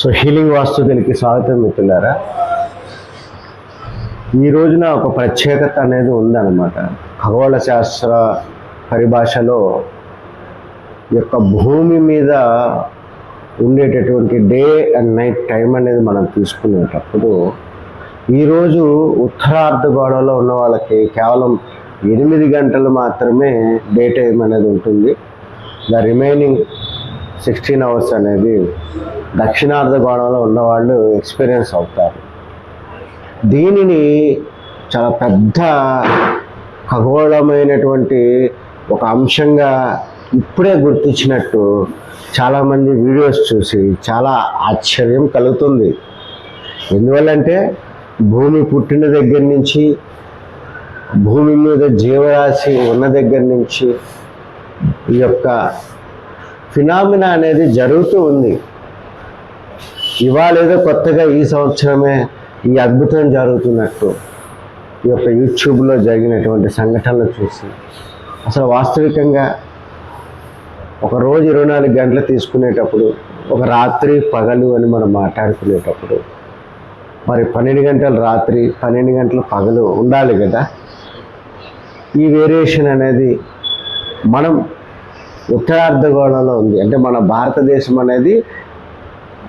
So healing వాస్తుతులకి స్వాగతం మిత్రులారా. ఈ రోజున ఒక ప్రత్యేకత అనేది ఉందన్నమాట. ఖగోళ శాస్త్ర పరిభాషలో యొక్క భూమి మీద ఉండేటటువంటి డే అండ్ నైట్ టైం అనేది మనం తీసుకునేటప్పుడు ఈరోజు ఉత్తరార్ధ గోడలో ఉన్న వాళ్ళకి కేవలం ఎనిమిది గంటలు మాత్రమే డే టైం అనేది ఉంటుంది. ద రిమైనింగ్ సిక్స్టీన్ అవర్స్ అనేది దక్షిణార్ధ గోళంలో ఉన్నవాళ్ళు ఎక్స్పీరియన్స్ అవుతారు. దీనిని చాలా పెద్ద ఖగోళమైనటువంటి ఒక అంశంగా ఇప్పుడే గుర్తించినట్టు చాలామంది వీడియోస్ చూసి చాలా ఆశ్చర్యం కలుగుతుంది. ఎందువల్లంటే భూమి పుట్టిన దగ్గర నుంచి భూమి మీద జీవరాశి ఉన్న దగ్గర నుంచి ఈ యొక్క ఫినామినా అనేది జరుగుతూ ఉంది. ఇవాళ ఏదో కొత్తగా ఈ సంవత్సరమే ఈ అద్భుతం జరుగుతున్నట్టు ఈ యొక్క యూట్యూబ్లో జరిగినటువంటి సంఘటనలు చూసి. అసలు వాస్తవికంగా ఒక రోజు ఇరవై నాలుగు గంటలు తీసుకునేటప్పుడు ఒక రాత్రి పగలు అని మనం మాట్లాడుకునేటప్పుడు మరి పన్నెండు గంటలు రాత్రి పన్నెండు గంటలు పగలు ఉండాలి కదా? ఈ వేరియేషన్ అనేది మనం ఉత్తరార్ధగోళంలో ఉంది. అంటే మన భారతదేశం అనేది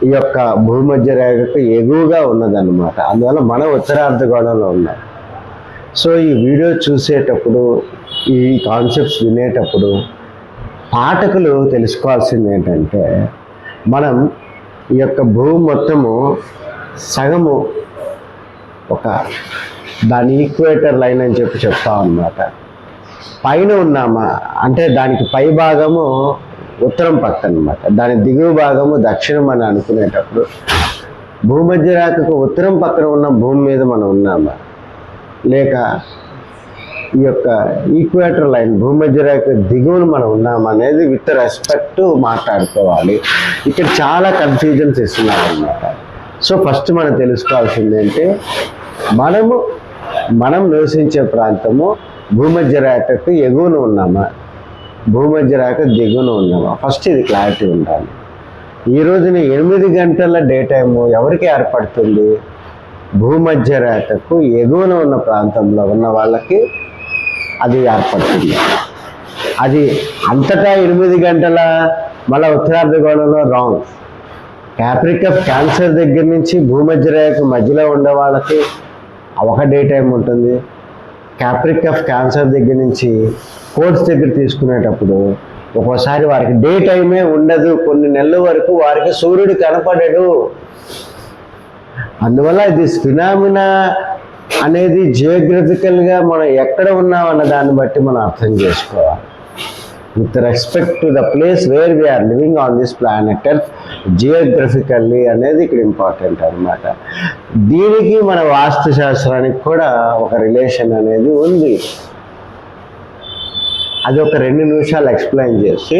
ఈ యొక్క భూమధ్య రేఖకు ఎగువగా ఉన్నదన్నమాట. అందువల్ల మన ఉత్తరార్ధగోళంలో ఉన్నాం. సో ఈ వీడియో చూసేటప్పుడు ఈ కాన్సెప్ట్స్ వినేటప్పుడు పాఠకులు తెలుసుకోవాల్సింది ఏంటంటే మనం ఈ యొక్క భూమి మొత్తము సగము ఒక దాని ఈక్వేటర్ లైన్ అని చెప్పి చెప్తాం అన్నమాట పైన ఉన్నామా? అంటే దానికి పై భాగము ఉత్తరం పక్క అనమాట దాని దిగువ భాగము దక్షిణం అని అనుకునేటప్పుడు భూమధ్య రేఖకు ఉత్తరం పక్కన ఉన్న భూమి మీద మనం ఉన్నామా? లేక ఈ యొక్క ఈక్వేటర్ లైన్ భూమధ్య రేఖ దిగువన మనం ఉన్నామా అనేది విత్ రెస్పెక్ట్ మాట్లాడుకోవాలి. ఇక్కడ చాలా కన్ఫ్యూజన్స్ ఇస్తున్నారు అనమాట సో ఫస్ట్ మనం తెలుసుకోవాల్సింది ఏంటి? మనము మనం నివసించే ప్రాంతము భూమధ్య రేఖకు ఎగువన ఉన్నామా? భూమధ్య రేఖ దిగువన ఉన్నామా ఫస్ట్ ఇది క్లారిటీ ఉండాలి. ఈ రోజున ఎనిమిది గంటల డే టైము ఎవరికి ఏర్పడుతుంది? భూమధ్య రేఖకు ఎగువన ఉన్న ప్రాంతంలో ఉన్న వాళ్ళకి అది ఏర్పడుతుంది. అది అంతటా ఎనిమిది గంటల మళ్ళీ ఉత్తరార్ధగోళంలో రాంగ్ క్యాప్రిక్ ఆఫ్ క్యాన్సర్ దగ్గర నుంచి భూమధ్య రేఖ మధ్యలో ఉండే వాళ్ళకి ఒక డే టైం ఉంటుంది. క్యాప్రిక్ ఆఫ్ క్యాన్సర్ దగ్గర నుంచి కోర్స్ దగ్గర తీసుకునేటప్పుడు ఒక్కోసారి వారికి డే టైమే ఉండదు. కొన్ని నెలల వరకు వారికి సూర్యుడు కనపడడు. అందువల్ల ఇది ఫినామినా అనేది జియోగ్రఫికల్గా మనం ఎక్కడ ఉన్నాం అన్న దాన్ని బట్టి మనం అర్థం చేసుకోవాలి. With respect to the place where we are living on this planet Earth geographically అనేది ఇక్కడ ఇంపార్టెంట్ అనమాట దీనికి మన వాస్తు శాస్త్రానికి కూడా ఒక రిలేషన్ అనేది ఉంది. అది ఒక రెండు నిమిషాలు ఎక్స్ప్లెయిన్ చేసి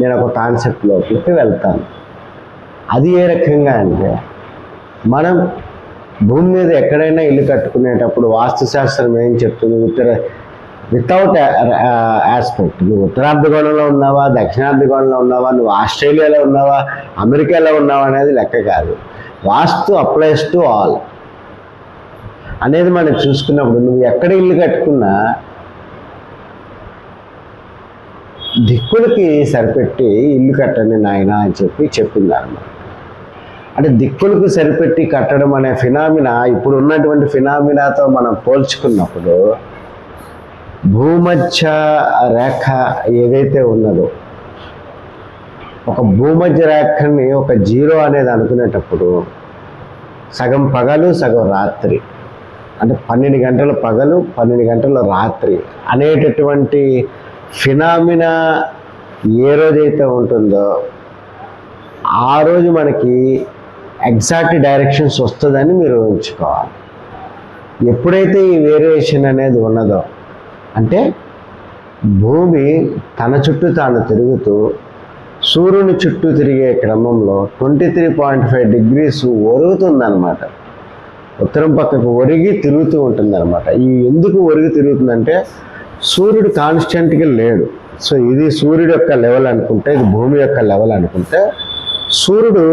నేను ఒక కాన్సెప్ట్లోకి వెళ్తాను. అది ఏ రకంగా అంటే మనం భూమి మీద ఎక్కడైనా ఇల్లు కట్టుకునేటప్పుడు వాస్తుశాస్త్రం ఏం చెప్తుంది? ఉత్తర వితౌట్ ఆస్పెక్ట్ నువ్వు ఉత్తరార్ధగోళంలో ఉన్నావా దక్షిణార్ధగోళంలో ఉన్నావా నువ్వు ఆస్ట్రేలియాలో ఉన్నావా అమెరికాలో ఉన్నావా అనేది లెక్క కాదు. వాస్తు అప్లైస్ టు ఆల్ అనేది మనం చూసుకున్నప్పుడు నువ్వు ఎక్కడ ఇల్లు కట్టుకున్నా దిక్కులకి సరిపెట్టి ఇల్లు కట్టండి నాయన అని చెప్పి చెప్పిందన్నమాట అంటే దిక్కులకు సరిపెట్టి కట్టడం అనే ఫినామినా ఇప్పుడు ఉన్నటువంటి ఫినామినాతో మనం పోల్చుకున్నప్పుడు భూమధ్య రేఖ ఏదైతే ఉన్నదో ఒక భూమధ్య రేఖని ఒక జీరో అనేది అనుకునేటప్పుడు సగం పగలు సగం రాత్రి. అంటే పన్నెండు గంటల పగలు పన్నెండు గంటల రాత్రి అనేటటువంటి ఫినామినా ఏ రోజైతే ఉంటుందో ఆ రోజు మనకి ఎగ్జాక్ట్ డైరెక్షన్స్ వస్తుందని మీరు ఉంచుకోవాలి ఎప్పుడైతే ఈ వేరియేషన్ అనేది ఉన్నదో అంటే భూమి తన చుట్టూ తాను తిరుగుతూ సూర్యుని చుట్టూ తిరిగే క్రమంలో twenty three point five degrees ఒరుగుతుందన్నమాట. ఉత్తరం పక్కకు ఒరిగి తిరుగుతూ ఉంటుందన్నమాట. ఈ ఎందుకు ఒరిగి తిరుగుతుందంటే సూర్యుడు కాన్స్టెంట్గా లేడు. సో ఇది సూర్యుడు యొక్క లెవెల్ అనుకుంటే ఇది భూమి యొక్క లెవెల్ అనుకుంటే సూర్యుడు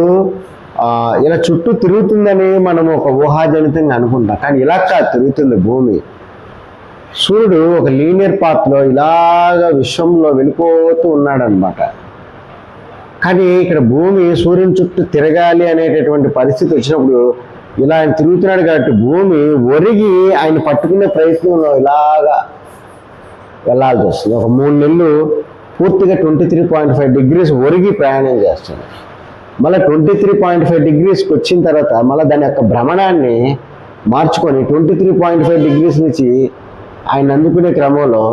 ఇలా చుట్టూ తిరుగుతుందని మనం ఒక ఊహాజనితంగా అనుకుంటాం. కానీ ఇలా కాదు తిరుగుతుంది భూమి. సూర్యుడు ఒక లీనియర్ పాత్లో ఇలాగ విశ్వంలో వెళ్ళిపోతూ ఉన్నాడనమాట కానీ ఇక్కడ భూమి సూర్యుని చుట్టూ తిరగాలి అనేటటువంటి పరిస్థితి వచ్చినప్పుడు ఇలా ఆయన తిరుగుతున్నాడు కాబట్టి భూమి ఒరిగి ఆయన పట్టుకునే ప్రయత్నంలో ఇలాగా వెళ్ళాల్సి వస్తుంది. ఒక మూడు నెలలు పూర్తిగా twenty three point five degrees ఒరిగి ప్రయాణం చేస్తుంది మళ్ళీ ట్వంటీ త్రీ పాయింట్ ఫైవ్ డిగ్రీస్కి వచ్చిన తర్వాత మళ్ళీ దాని యొక్క భ్రమణాన్ని మార్చుకొని twenty three point five degrees నుంచి ఆయన అందుకునే క్రమంలో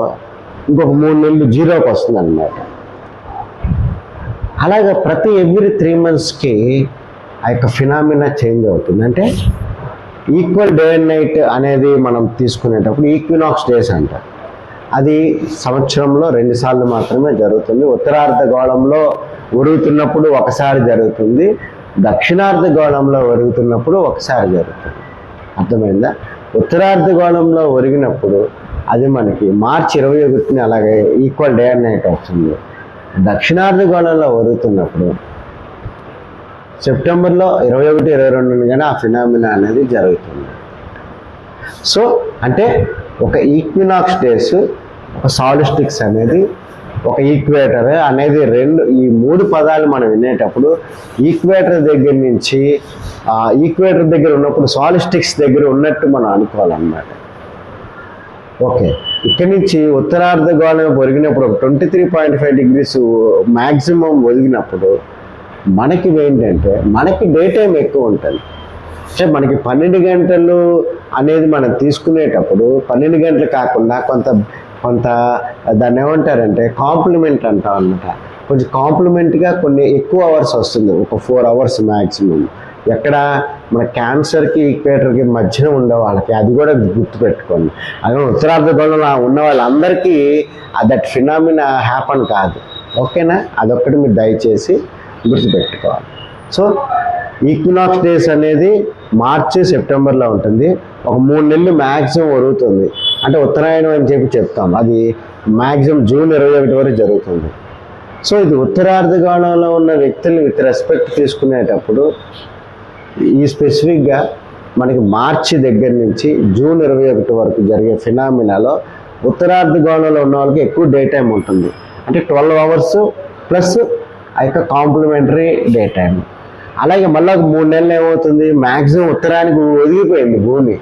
ఇంకొక మూడు నెలలు జీరోకి వస్తుంది అనమాట అలాగే ప్రతి ఎవ్రీ త్రీ మంత్స్కి ఆ యొక్క ఫినామినా చేంజ్ అవుతుంది. అంటే ఈక్వల్ డే అండ్ నైట్ అనేది మనం తీసుకునేటప్పుడు ఈక్వినాక్స్ డేస్ అంటారు అది సంవత్సరంలో రెండుసార్లు మాత్రమే జరుగుతుంది. ఉత్తరార్ధ గోళంలో ఉరుగుతున్నప్పుడు ఒకసారి జరుగుతుంది. దక్షిణార్ధ గోళంలో ఒరుగుతున్నప్పుడు ఒకసారి జరుగుతుంది. అర్థమైందా? ఉత్తరార్ధగోళంలో ఒరిగినప్పుడు అది మనకి మార్చి ఇరవై ఒకటిని అలాగే ఈక్వల్ డే అండ్ నైట్ వస్తుంది దక్షిణార్ధగోళంలో ఒరుగుతున్నప్పుడు సెప్టెంబర్లో ఇరవై ఒకటి ఇరవై రెండు కానీ ఆ ఫినామినా అనేది జరుగుతుంది. సో అంటే ఒక ఈక్వినాక్స్ డేస్ ఒక సాలిస్టిక్స్ అనేది ఒక ఈక్వేటర్ అనేది రెండు ఈ మూడు పదాలు మనం వినేటప్పుడు ఈక్వేటర్ దగ్గర నుంచి ఆ ఈక్వేటర్ దగ్గర ఉన్నప్పుడు సాలిస్టిక్స్ దగ్గర ఉన్నట్టు మనం అనుకోవాలన్నమాట. ఓకే. ఇక్కడి నుంచి ఉత్తరార్ధ గోళం ఒరిగినప్పుడు ఒక twenty three point five degrees maximum ఒదిగినప్పుడు మనకి ఏంటంటే మనకి డే టైం ఎక్కువ ఉంటుంది. అంటే మనకి పన్నెండు గంటలు అనేది మనం తీసుకునేటప్పుడు పన్నెండు గంటలు కాకుండా కొంత కొంత దాన్ని ఏమంటారంటే కాంప్లిమెంట్ అంటాం అనమాట కొంచెం కాంప్లిమెంట్గా కొన్ని ఎక్కువ అవర్స్ వస్తుంది. ఒక ఫోర్ అవర్స్ మ్యాక్సిమం ఎక్కడ మన క్యాన్సర్కి ఈక్వేటర్కి మధ్యన ఉండే వాళ్ళకి అది కూడా గుర్తుపెట్టుకోండి. అదే ఉత్తరార్ధగోళంలో ఉన్న వాళ్ళందరికీ దట్ ఫినామినా హ్యాపన్ కాదు. ఓకేనా? అదొక్కటి మీరు దయచేసి గుర్తుపెట్టుకోవాలి. సో ఈక్వినాక్స్ డేస్ అనేది మార్చి సెప్టెంబర్లో ఉంటుంది. ఒక మూడు నెలలు మ్యాక్సిమం ఒరుగుతుంది. అంటే ఉత్తరాయణం అని చెప్పి చెప్తాం. అది మ్యాక్సిమం జూన్ ఇరవై ఒకటి వరకు జరుగుతుంది. సో ఇది ఉత్తరార్ధగోళంలో ఉన్న వ్యక్తుల్ని విత్ రెస్పెక్ట్ తీసుకునేటప్పుడు ఈ స్పెసిఫిక్గా మనకి మార్చి దగ్గర నుంచి జూన్ ఇరవై ఒకటి వరకు జరిగే ఫినామినాలో ఉత్తరార్ధగోళంలో ఉన్న వాళ్ళకి ఎక్కువ డే టైం ఉంటుంది. అంటే ట్వెల్వ్ అవర్స్ ప్లస్ ఆ యొక్క కాంప్లిమెంటరీ డే టైం అలాగే మళ్ళీ ఒక మూడు నెలలు ఏమవుతుంది? మ్యాక్సిమం ఉత్తరానికి ఒదిగిపోయింది భూమి.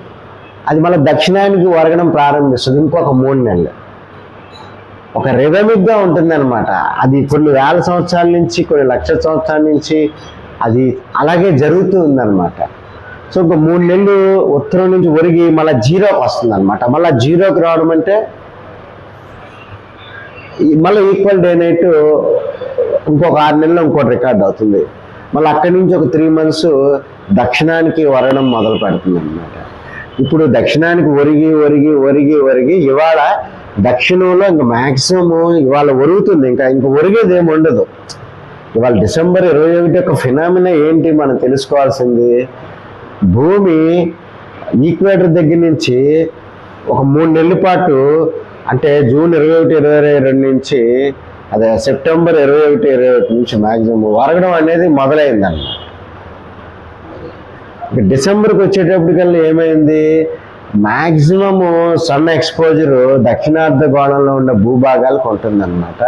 అది మళ్ళీ దక్షిణానికి ఒరగడం ప్రారంభిస్తుంది. ఇంకొక మూడు నెలలు. ఒక రిథమిక్గా ఉంటుందన్నమాట. అది కొన్ని వేల సంవత్సరాల నుంచి కొన్ని లక్షల సంవత్సరాల నుంచి అది అలాగే జరుగుతూ ఉందన్నమాట. సో ఒక మూడు నెలలు ఉత్తరం నుంచి ఒరిగి మళ్ళీ జీరోకి వస్తుంది అనమాట మళ్ళీ జీరోకి రావడం అంటే మళ్ళీ ఈక్వల్ డే నైట్ ఇంకొక ఆరు నెలలు ఇంకోటి రికార్డ్ అవుతుంది. మళ్ళీ అక్కడి నుంచి ఒక త్రీ మంత్స్ దక్షిణానికి వరడం మొదలు పెడుతుంది అనమాట ఇప్పుడు దక్షిణానికి ఒరిగి ఒరిగి ఒరిగి ఒరిగి ఇవాళ దక్షిణంలో ఇంకా మ్యాక్సిమం ఇవాళ ఒరుగుతుంది. ఇంకా ఇంకా ఒరిగేది ఏమి ఉండదు. ఇవాళ డిసెంబర్ ఇరవై ఒకటి యొక్క ఫినామినా ఏంటి మనం తెలుసుకోవాల్సింది? భూమి ఈక్వేటర్ దగ్గర నుంచి ఒక మూడు నెలల పాటు అంటే జూన్ ఇరవై ఒకటి ఇరవై రెండు నుంచి అదే సెప్టెంబర్ ఇరవై ఒకటి ఇరవై ఒకటి నుంచి మ్యాక్సిమం వరగడం అనేది మొదలైందన్నమాట డిసెంబర్కి వచ్చేటప్పటికల్లా ఏమైంది? మ్యాక్సిమము సన్ ఎక్స్పోజరు దక్షిణార్ధ గోళంలో ఉన్న భూభాగాలకు ఉంటుందన్నమాట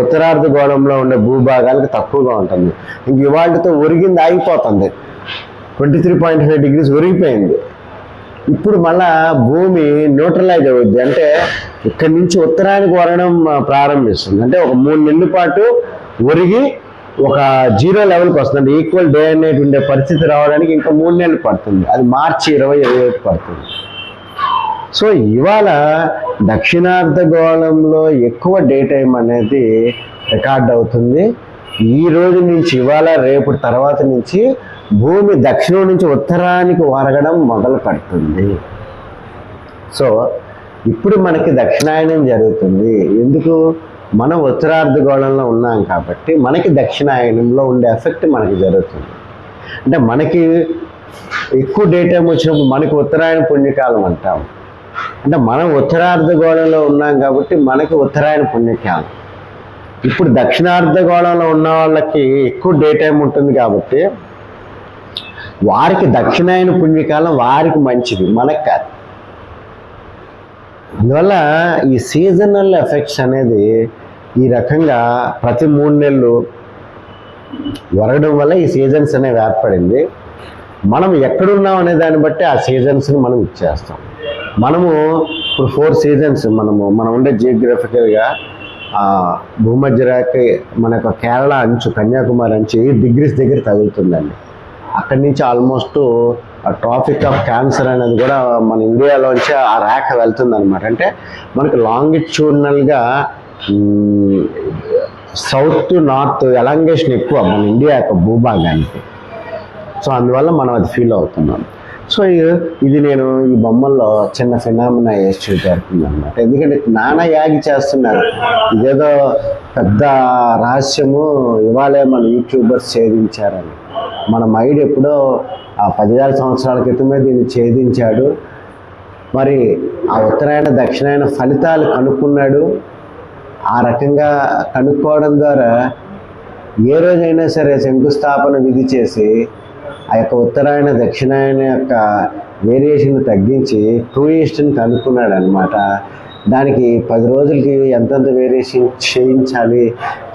ఉత్తరార్ధ గోళంలో ఉండే భూభాగాలకు తక్కువగా ఉంటుంది. ఇంక ఇవాళతో ఒరిగింది ఆగిపోతుంది. Twenty three point five degrees ఒరిగిపోయింది. ఇప్పుడు మళ్ళా భూమి న్యూట్రలైజ్ అవుద్ది. అంటే ఇక్కడి నుంచి ఉత్తరానికి వరడం ప్రారంభిస్తుంది. అంటే ఒక మూడు నెలల పాటు ఒరిగి ఒక జీరో లెవెల్కి వస్తుంది. ఈక్వల్ డే అనేది ఉండే పరిస్థితి రావడానికి ఇంకా మూడు నెలలు పడుతుంది. అది మార్చి ఇరవై ఇరవై ఒకటి పడుతుంది. సో ఇవాళ దక్షిణార్ధగోళంలో ఎక్కువ డే టైం అనేది రికార్డ్ అవుతుంది. ఈ రోజు నుంచి ఇవాళ రేపు తర్వాత నుంచి భూమి దక్షిణం నుంచి ఉత్తరానికి వరగడం మొదలు పెడుతుంది సో ఇప్పుడు మనకి దక్షిణాయనం జరుగుతుంది. ఎందుకు? మనం ఉత్తరార్ధగోళంలో ఉన్నాం కాబట్టి మనకి దక్షిణాయనంలో ఉండే ఎఫెక్ట్ మనకి జరుగుతుంది. అంటే మనకి ఎక్కువ డే టైం వచ్చినప్పుడు మనకి ఉత్తరాయణ పుణ్యకాలం అంటాం. అంటే మనం ఉత్తరార్ధగోళంలో ఉన్నాం కాబట్టి మనకి ఉత్తరాయణ పుణ్యకాలం. ఇప్పుడు దక్షిణార్ధగోళంలో ఉన్న వాళ్ళకి ఎక్కువ డే టైం ఉంటుంది కాబట్టి వారికి దక్షిణాయన పుణ్యకాలం వారికి మంచిది మనకు కాదు. అందువల్ల ఈ సీజనల్ ఎఫెక్ట్స్ అనేది ఈ రకంగా ప్రతి మూడు నెలలు వరగడం వల్ల ఈ సీజన్స్ అనేవి ఏర్పడింది. మనం ఎక్కడున్నాం అనే దాన్ని బట్టి ఆ సీజన్స్ని మనం ఇచ్చేస్తాం. మనము ఇప్పుడు ఫోర్ సీజన్స్ మనము మనం ఉండే జియోగ్రఫికల్గా భూమధ్యరేఖ మన యొక్క కేరళ అంచు కన్యాకుమారి అంచు ఎయిట్ డిగ్రీస్ దగ్గర తగులుతుందండి. అక్కడి నుంచి ఆల్మోస్ట్ ఆ ట్రాఫిక్ ఆఫ్ క్యాన్సర్ అనేది కూడా మన ఇండియాలోంచి ఆ రేఖ వెళ్తుంది అనమాట అంటే మనకి లాంగిట్యూడినల్గా సౌత్ టు నార్త్ ఎలాంగేషన్ ఎక్కువ మన ఇండియా యొక్క భూభాగానికి. సో అందువల్ల మనం అది ఫీల్ అవుతున్నాం. సో ఇది నేను ఈ బొమ్మల్లో చిన్న ఫినామినా వేసి చూపెడుతుంది అనమాట ఎందుకంటే నానా యాగి చేస్తున్నారు. ఇదేదో పెద్ద రహస్యము ఇవాళే మన యూట్యూబర్స్ ఛేదించారని. మన మైడ్ ఎప్పుడో ఆ పదివేల సంవత్సరాల క్రితమే దీన్ని ఛేదించాడు. మరి ఆ ఉత్తరాయణ దక్షిణాయన ఫలితాలు కనుక్కున్నాడు. ఆ రకంగా కనుక్కోవడం ద్వారా ఏ రోజైనా సరే శంకుస్థాపన విధి చేసి ఆ యొక్క ఉత్తరాయణ దక్షిణాయన యొక్క వేరియేషన్ తగ్గించి టూ ఈస్ట్ని కనుక్కున్నాడు అనమాట దానికి పది రోజులకి ఎంతెంత వేరియేషన్ చేయించాలి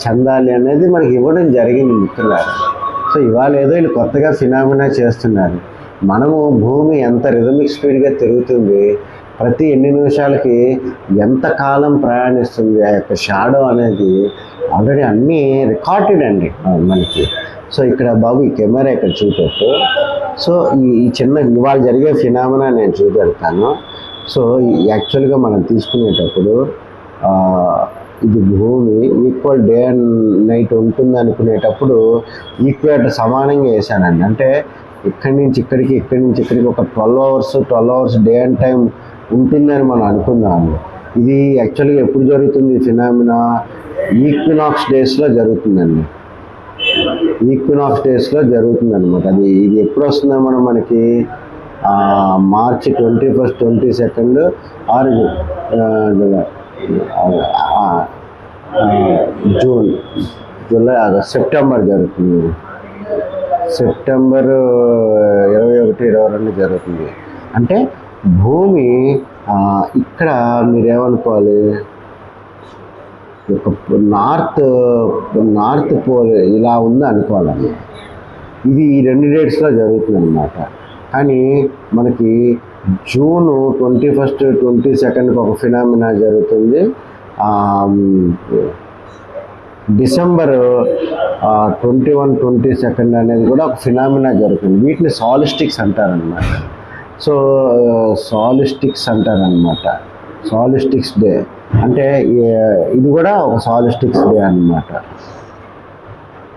చెందాలి అనేది మనకి ఇవ్వడం జరిగింది మిత్రులారు. సో ఇవాళ ఏదో వీళ్ళు కొత్తగా ఫినామినా చేస్తున్నారు. మనము భూమి ఎంత రిథమిక్ స్పీడ్గా తిరుగుతుంది ప్రతి ఎన్ని నిమిషాలకి ఎంత కాలం ప్రయాణిస్తుంది ఆ యొక్క షాడో అనేది ఆల్రెడీ అన్నీ రికార్డెడ్ అండి మనకి. సో ఇక్కడ బాబు ఈ కెమెరా ఇక్కడ చూపెట్టు. సో ఈ ఈ చిన్న ఇవాళ జరిగే ఫినామినా నేను చూపెడతాను. సో యాక్చువల్గా మనం తీసుకునేటప్పుడు ఇది భూమి ఈక్వల్ డే అండ్ నైట్ ఉంటుంది అనుకునేటప్పుడు ఈక్వేటర్ సమానంగా వేసానండి అంటే ఇక్కడి నుంచి ఇక్కడికి ఇక్కడి నుంచి ఇక్కడికి ఒక twelve hours twelve hours day and time ఉంటుందని మనం అనుకున్నాము. ఇది యాక్చువల్గా ఎప్పుడు జరుగుతుంది ఫినామినా? ఈక్వినాక్స్ డేస్లో జరుగుతుందండి. ఈక్వినాక్స్ డేస్లో జరుగుతుంది అనమాట అది ఇది ఎప్పుడు వస్తుందో మనం మనకి March twenty first twenty second ఆరు జూన్ జూలై ఆగస్ట్ సెప్టెంబర్ జరుగుతుంది. సెప్టెంబర్ ఇరవై ఒకటి ఇరవై రెండు జరుగుతుంది. అంటే భూమి ఇక్కడ మీరేమనుకోవాలి? నార్త్ నార్త్ పోల్ ఇలా ఉంది అనుకోవాలి ఇది ఈ రెండు డేట్స్లో జరుగుతుంది అనమాట కానీ మనకి జూన్ ట్వంటీ ఫస్ట్ ట్వంటీ సెకండ్కి ఒక ఫినామినా జరుగుతుంది. December twenty one twenty second అనేది కూడా ఒక ఫినామినా జరుగుతుంది. వీటిని సాలిస్టిక్స్ అంటారనమాట సో సాలిస్టిక్స్ అంటారనమాట సాలిస్టిక్స్ డే. అంటే ఇది కూడా ఒక సాలిస్టిక్స్ డే అన్నమాట.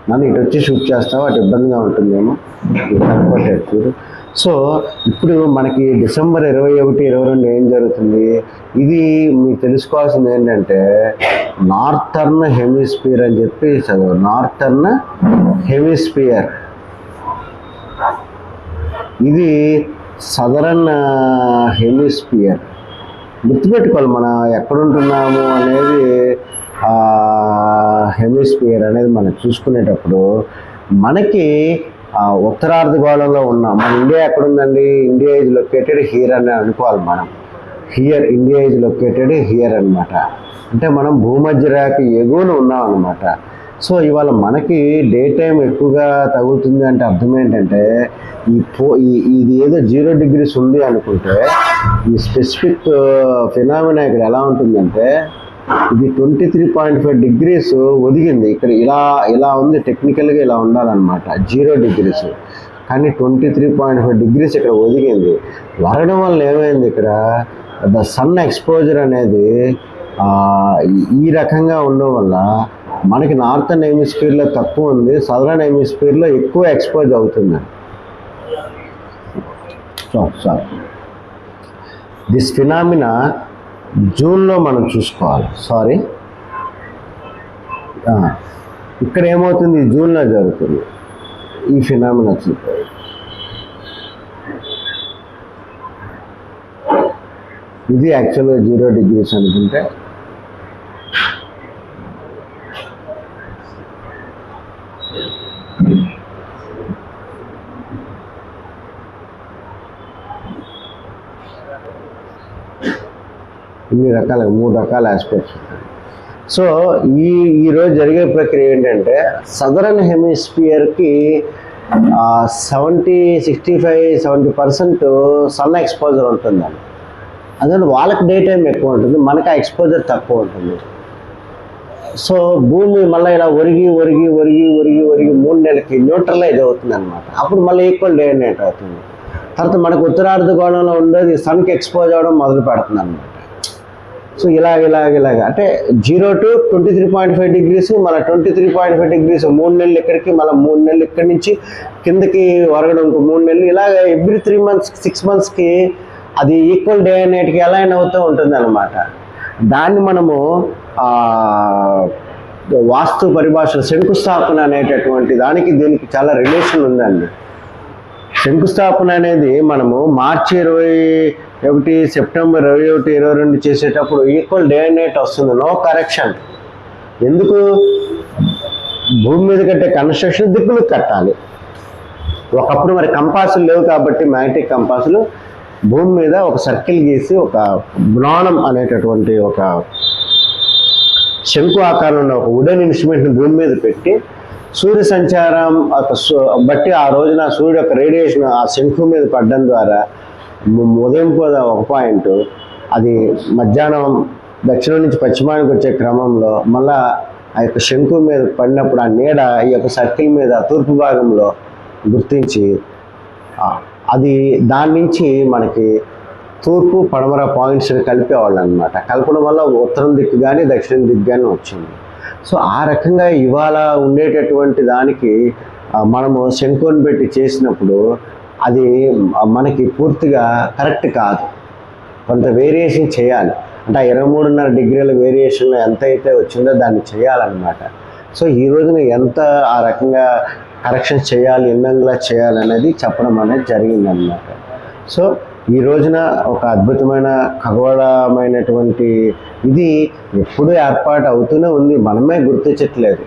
నన్ను ఇటు వచ్చి షూట్ చేస్తావు? అటు ఇబ్బందిగా ఉంటుందేమో? చూడు. సో ఇప్పుడు మనకి డిసెంబర్ ఇరవై ఒకటి ఇరవై రెండు ఏం జరుగుతుంది? ఇది మీకు తెలుసుకోవాల్సింది ఏంటంటే నార్థర్న్ హెమిస్పియర్ అని చెప్పి చదువు నార్థర్న్ హెమిస్పియర్. ఇది సదరన్ హెమిస్పియర్. గుర్తుపెట్టుకోవాలి మనం ఎక్కడుంటున్నాము అనేది హెమిస్పియర్ అనేది మనం చూసుకునేటప్పుడు మనకి ఉత్తరార్ధగోళంలో ఉన్నాం మన ఇండియా ఎక్కడుందండి? ఇండియా ఈజ్ లొకేటెడ్ హియర్ అని అనుకోవాలి మనం. Here India is located here అన్నమాట. అంటే మనం భూమధ్య రేఖ ఎగువన ఉన్నాం అనమాట సో ఇవాళ మనకి డే టైం ఎక్కువగా తగులుతుంది అంటే అర్థం ఏంటంటే ఈ పో ఈ ఇది ఏదో జీరో డిగ్రీస్ ఉంది అనుకుంటే ఈ స్పెసిఫిక్ ఫినామినా ఇక్కడ ఎలా ఉంటుందంటే ఇది twenty three point five degrees ఒదిగింది. ఇక్కడ ఇలా ఇలా ఉంది టెక్నికల్గా ఇలా ఉండాలన్నమాట. Zero degrees. కానీ twenty three point five degrees ఇక్కడ ఒదిగింది. వరడం వల్ల ఏమైంది ఇక్కడ? ద సన్ ఎక్స్పోజర్ అనేది ఈ- ఈ రకంగా ఉండడం వల్ల మనకి నార్థన్ హెమిస్ఫియర్లో తక్కువ ఉంది. సదరన్ హెమిస్ఫియర్లో ఎక్కువ ఎక్స్పోజ్ అవుతుంది. సారీ. దిస్ ఫినామినా జూన్లో మనం చూసుకోవాలి. సారీ ఇక్కడ ఏమవుతుంది? జూన్లో జరుగుతుంది. ఈ ఫినామినా చూపారు ఇది యాక్చువల్గా జీరో డిగ్రీస్ అనుకుంటే ఇన్ని రకాల మూడు రకాల ఆస్పెక్ట్స్ సో ఈ ఈరోజు జరిగే ప్రక్రియ ఏంటంటే southern హెమిస్ఫియర్కి seventy sixty five seventy percent sun exposure ఉంటుందండి. అందుకని వాళ్ళకి డే టైం ఎక్కువ ఉంటుంది మనకి ఆ ఎక్స్పోజర్ తక్కువ ఉంటుంది. సో భూమి మళ్ళీ ఇలా ఒరిగి ఒరిగి ఒరిగి ఒరిగి ఒరిగి మూడు నెలలకి న్యూట్రలైజ్ అవుతుంది అనమాట అప్పుడు మళ్ళీ ఈక్వల్ డే నైట్ అవుతుంది. తర్వాత మనకు ఉత్తరార్ధగోళంలో ఉండేది సన్కి ఎక్స్పోజ్ అవ్వడం మొదలు పెడుతుంది అనమాట సో ఇలాగ ఇలాగ ఇలాగ. అంటే zero to twenty three point five degrees మన twenty three point five degrees మూడు నెలలు ఇక్కడికి మళ్ళీ మూడు నెలలు ఇక్కడి నుంచి కిందకి వరగడం ఇంకో మూడు నెలలు. ఇలాగ ఎవ్రీ త్రీ మంత్స్ సిక్స్ మంత్స్కి అది ఈక్వల్ డే నైట్కి అలైన్ అవుతూ ఉంటుంది అనమాట దాన్ని మనము వాస్తు పరిభాష శంకుస్థాపన అనేటటువంటి దానికి దీనికి చాలా రిలేషన్ ఉందండి. శంకుస్థాపన అనేది మనము మార్చి ఇరవై ఒకటి సెప్టెంబర్ ఇరవై ఒకటి ఇరవై రెండు చేసేటప్పుడు ఈక్వల్ డే అండ్ నైట్ వస్తుంది. No correction. ఎందుకు? భూమి మీద కట్టే కన్స్ట్రక్షన్ దిక్కులు కట్టాలి. ఒకప్పుడు మరి కంపాసులు లేవు కాబట్టి మ్యాగ్నెటిక్ కంపాసులు భూమి మీద ఒక సర్కిల్ గీసి ఒక బ్లాణం అనేటటువంటి ఒక శంకు ఆకారంలో ఒక వుడెన్ ఇన్స్ట్రుమెంట్ని భూమి మీద పెట్టి సూర్య సంచారం ఒక బట్టి ఆ రోజున సూర్యుడు యొక్క రేడియేషన్ ఆ శంఖు మీద పడడం ద్వారా ఉదయం పోద ఒక పాయింట్ అది మధ్యాహ్నం దక్షిణం నుంచి పశ్చిమానికి వచ్చే క్రమంలో మళ్ళా ఆ యొక్క శంకు మీద పడినప్పుడు ఆ నీడ ఈ యొక్క సర్కిల్ మీద తూర్పు భాగంలో గుర్తించి అది దాని నుంచి మనకి తూర్పు పడమర పాయింట్స్ని కలిపేవాళ్ళు అనమాట కలపడం వల్ల ఉత్తరం దిక్కు కానీ దక్షిణం దిక్కు కానీ వచ్చింది. సో ఆ రకంగా ఇవాళ ఉండేటటువంటి దానికి మనము శంకుని పెట్టి చేసినప్పుడు అది మనకి పూర్తిగా కరెక్ట్ కాదు. కొంత వేరియేషన్ చేయాలి. అంటే ఆ ఇరవై మూడున్నర డిగ్రీల వేరియేషన్లో ఎంత అయితే వచ్చిందో దాన్ని చేయాలన్నమాట. సో ఈ రోజున ఎంత ఆ రకంగా కరెక్షన్స్ చేయాలి ఎన్నంగా చేయాలనేది చెప్పడం అనేది జరిగిందన్నమాట. సో ఈ రోజున ఒక అద్భుతమైన ఖగోళమైనటువంటి ఇది ఎప్పుడూ ఏర్పాటు అవుతూనే ఉంది. మనమే గుర్తించట్లేదు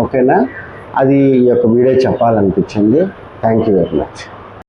ఓకేనా? అది ఈ యొక్క video చెప్పాలనిపించింది. Thank you very much